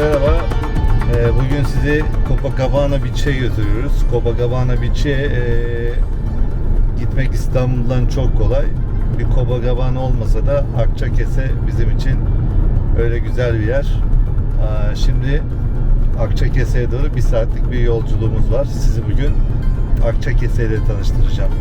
Merhaba. Ee, bugün sizi Copacabana Beach'e götürüyoruz. Copacabana Beach'e ee, gitmek İstanbul'dan çok kolay. Bir Copacabana olmasa da Akçakese bizim için öyle güzel bir yer. Aa, şimdi Akçakese'ye doğru bir saatlik bir yolculuğumuz var. Sizi bugün Akçakese ile tanıştıracağım.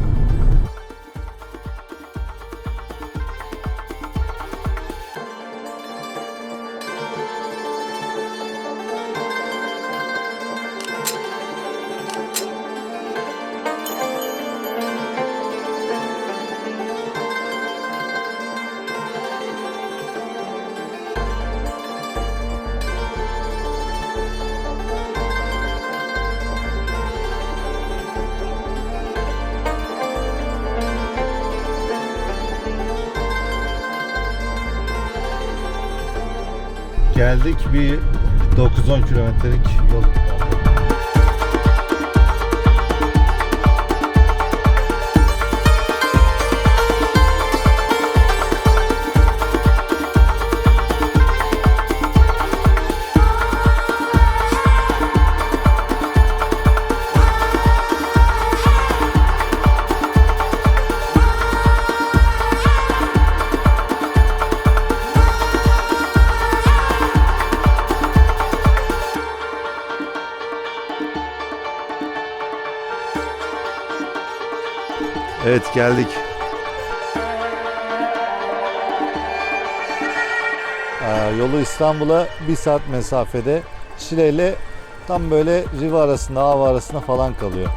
Geldik bir 9-10 kilometrelik yol. Evet geldik. Aa, yolu İstanbul'a bir saat mesafede. Şile ile tam böyle Riva arasında, Ava arasında falan kalıyor.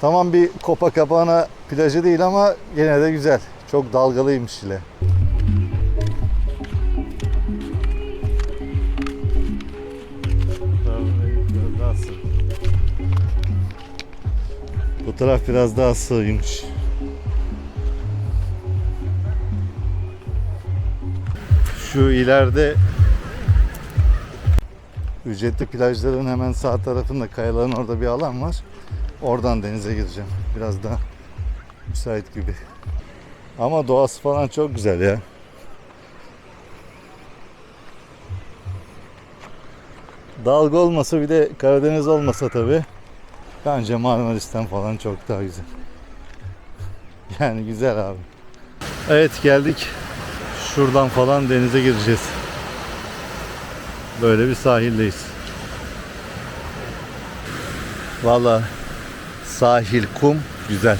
Tamam bir Copacabana plajı değil ama yine de güzel. Çok dalgalıymış Şile. Bu taraf biraz daha sığymış. Şu ileride ücretli plajların hemen sağ tarafında kayaların orada bir alan var. Oradan denize gireceğim. Biraz daha müsait gibi. Ama doğası falan çok güzel ya. Dalga olmasa bir de Karadeniz olmasa tabi bence Marmaris'ten falan çok daha güzel. Yani güzel abi. Evet geldik. Şuradan falan denize gireceğiz. Böyle bir sahildeyiz. Vallahi sahil, kum güzel.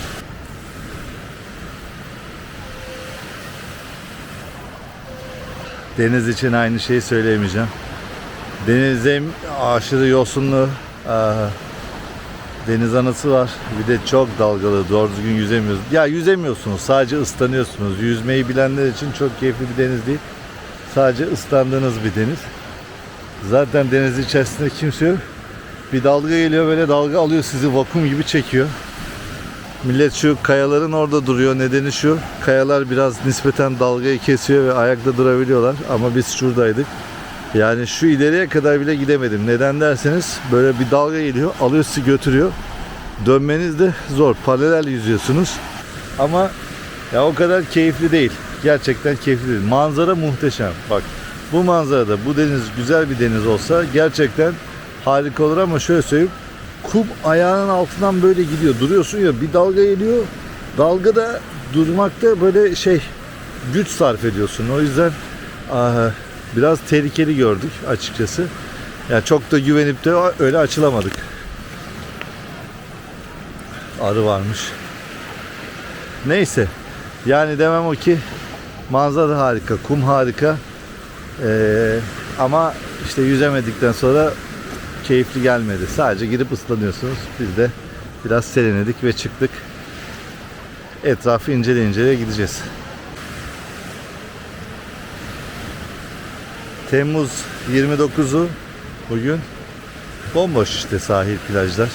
Deniz için aynı şeyi söyleyemeyeceğim. Deniz hem aşırı yosunlu, deniz anası var. Bir de çok dalgalı, doğru düzgün yüzemiyoruz. Ya yüzemiyorsunuz, sadece ıslanıyorsunuz. Yüzmeyi bilenler için çok keyifli bir deniz değil. Sadece ıslandığınız bir deniz. Zaten deniz içerisinde kimse yok. Bir dalga geliyor böyle dalga alıyor sizi vakum gibi çekiyor. Millet şu kayaların orada duruyor. Nedeni şu. Kayalar biraz nispeten dalgayı kesiyor ve ayakta durabiliyorlar. Ama biz şuradaydık. Yani şu ileriye kadar bile gidemedim. Neden derseniz böyle bir dalga geliyor. Alıyor sizi götürüyor. Dönmeniz de zor. Paralel yüzüyorsunuz. Ama ya o kadar keyifli değil. Gerçekten keyifli değil. Manzara muhteşem. Bak bu manzarada bu deniz güzel bir deniz olsa gerçekten harika olur ama şöyle söyleyeyim. Kum ayağının altından böyle gidiyor. Duruyorsun ya bir dalga geliyor. Dalgada durmakta böyle şey güç sarf ediyorsun. O yüzden ah, biraz tehlikeli gördük açıkçası. Yani çok da güvenip de öyle açılamadık. Arı varmış. Neyse. Yani demem o ki manzara harika, kum harika. Ee, ama işte yüzemedikten sonra keyifli gelmedi. Sadece girip ıslanıyorsunuz. Biz de biraz serinledik ve çıktık. Etrafı incele incele gideceğiz. Temmuz 29'u bugün bomboş işte sahil plajlar.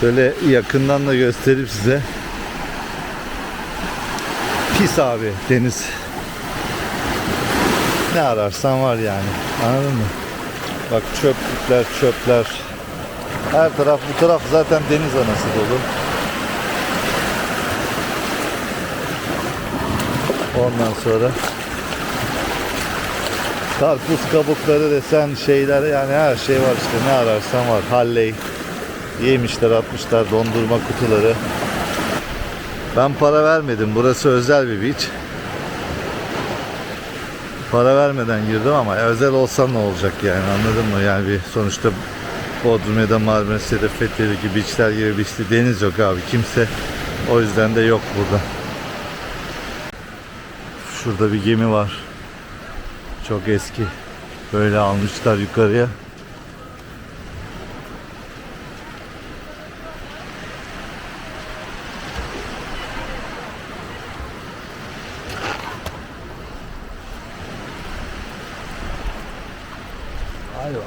Şöyle yakından da göstereyim size. Pis abi deniz. Ne ararsan var yani. Anladın mı? Bak çöplükler, çöpler. Her taraf bu taraf zaten deniz anası dolu. Ondan sonra karpuz kabukları desen şeyler yani her şey var işte ne ararsan var. Halley yemişler atmışlar dondurma kutuları. Ben para vermedim. Burası özel bir beach. Para vermeden girdim ama özel olsa ne olacak yani anladın mı? Yani bir sonuçta Bodrum ya da Marmaris ya da Fethiye'deki beachler gibi beachli deniz yok abi. Kimse o yüzden de yok burada. Şurada bir gemi var. Çok eski. Böyle almışlar yukarıya.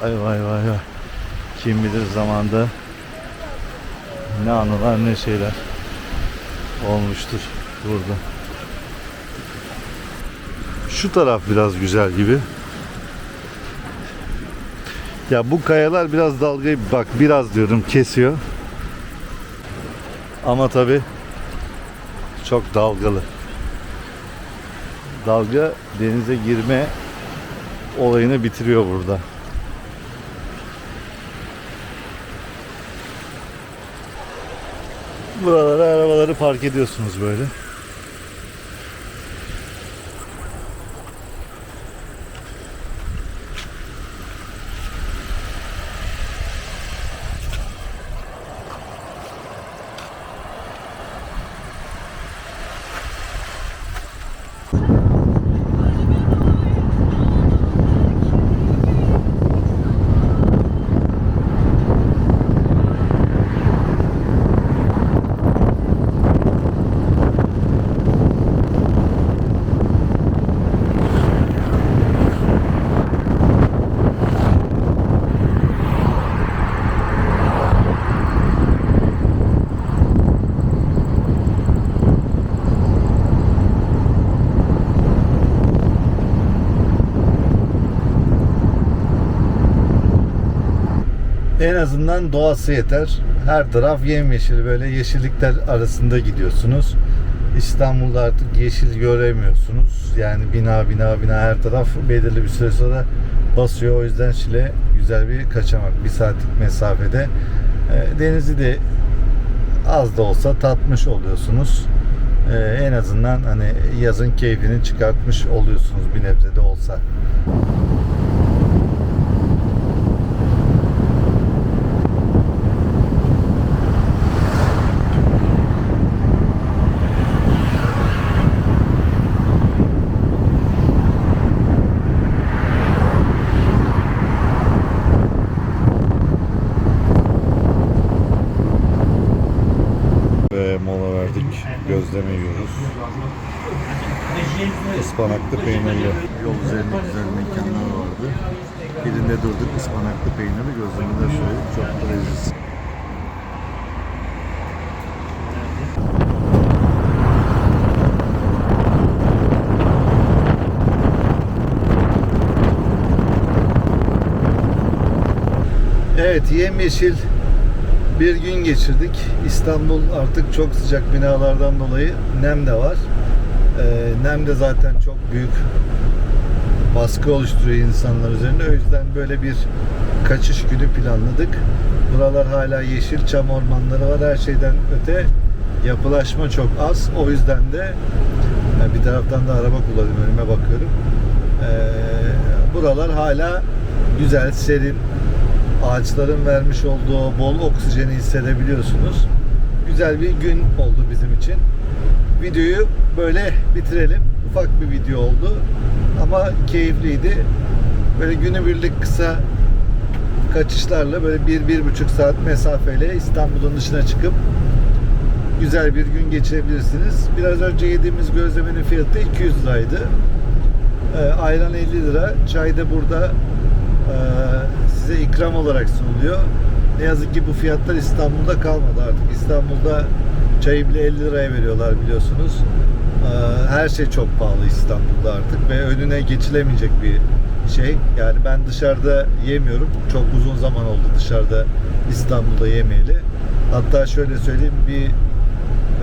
Vay vay vay vay. Kim bilir zamanda ne anılar ne şeyler olmuştur burada. Şu taraf biraz güzel gibi. Ya bu kayalar biraz dalgayı bak biraz diyorum kesiyor. Ama tabi çok dalgalı. Dalga denize girme olayını bitiriyor burada. Buralara arabaları park ediyorsunuz böyle. En azından doğası yeter. Her taraf yemyeşil böyle yeşillikler arasında gidiyorsunuz. İstanbul'da artık yeşil göremiyorsunuz. Yani bina bina bina her taraf belirli bir süre sonra basıyor. O yüzden Şile güzel bir kaçamak. Bir saatlik mesafede. E, Denizi de az da olsa tatmış oluyorsunuz. E, en azından hani yazın keyfini çıkartmış oluyorsunuz bir nebze de olsa. Gözleme yiyoruz. Ispanaklı peynirli. Yol üzerinde güzel mekanlar vardı. Birinde durduk ıspanaklı peynirli gözlemeler şöyle çok da leziz. Evet yemyeşil bir gün geçirdik. İstanbul artık çok sıcak binalardan dolayı nem de var. Ee, nem de zaten çok büyük baskı oluşturuyor insanlar üzerinde. O yüzden böyle bir kaçış günü planladık. Buralar hala yeşil çam ormanları var. Her şeyden öte yapılaşma çok az. O yüzden de yani bir taraftan da araba kullanıyorum. Önüme bakıyorum. Ee, buralar hala güzel, serin, ağaçların vermiş olduğu bol oksijeni hissedebiliyorsunuz. Güzel bir gün oldu bizim için. Videoyu böyle bitirelim. Ufak bir video oldu ama keyifliydi. Böyle günübirlik kısa kaçışlarla böyle bir, bir buçuk saat mesafeyle İstanbul'un dışına çıkıp güzel bir gün geçirebilirsiniz. Biraz önce yediğimiz gözlemenin fiyatı 200 liraydı. Ee, ayran 50 lira. Çay da burada e, ikram olarak sunuluyor. Ne yazık ki bu fiyatlar İstanbul'da kalmadı artık. İstanbul'da çayı bile 50 liraya veriyorlar biliyorsunuz. Ee, her şey çok pahalı İstanbul'da artık ve önüne geçilemeyecek bir şey. Yani ben dışarıda yemiyorum. Çok uzun zaman oldu dışarıda İstanbul'da yemeyeli. Hatta şöyle söyleyeyim bir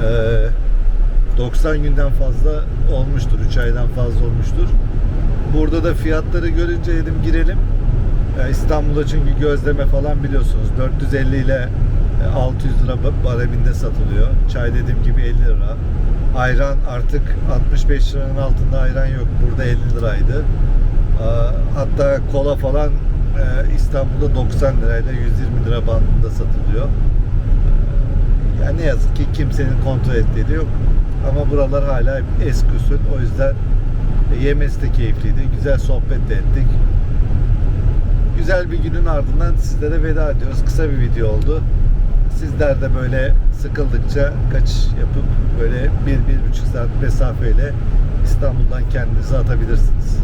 e, 90 günden fazla olmuştur. 3 aydan fazla olmuştur. Burada da fiyatları görünce dedim girelim. E, İstanbul'da çünkü gözleme falan biliyorsunuz 450 ile e, 600 lira ba- bareminde satılıyor. Çay dediğim gibi 50 lira. Ayran artık 65 liranın altında ayran yok. Burada 50 liraydı. E, Hatta kola falan e, İstanbul'da 90 lirayla 120 lira bandında satılıyor. Yani ne yazık ki kimsenin kontrol ettiği de yok. Ama buralar hala eski usul. O yüzden e, yemesi de keyifliydi. Güzel sohbet de ettik. Güzel bir günün ardından sizlere veda ediyoruz. Kısa bir video oldu. Sizler de böyle sıkıldıkça kaçış yapıp böyle bir, bir buçuk saat mesafeyle İstanbul'dan kendinizi atabilirsiniz.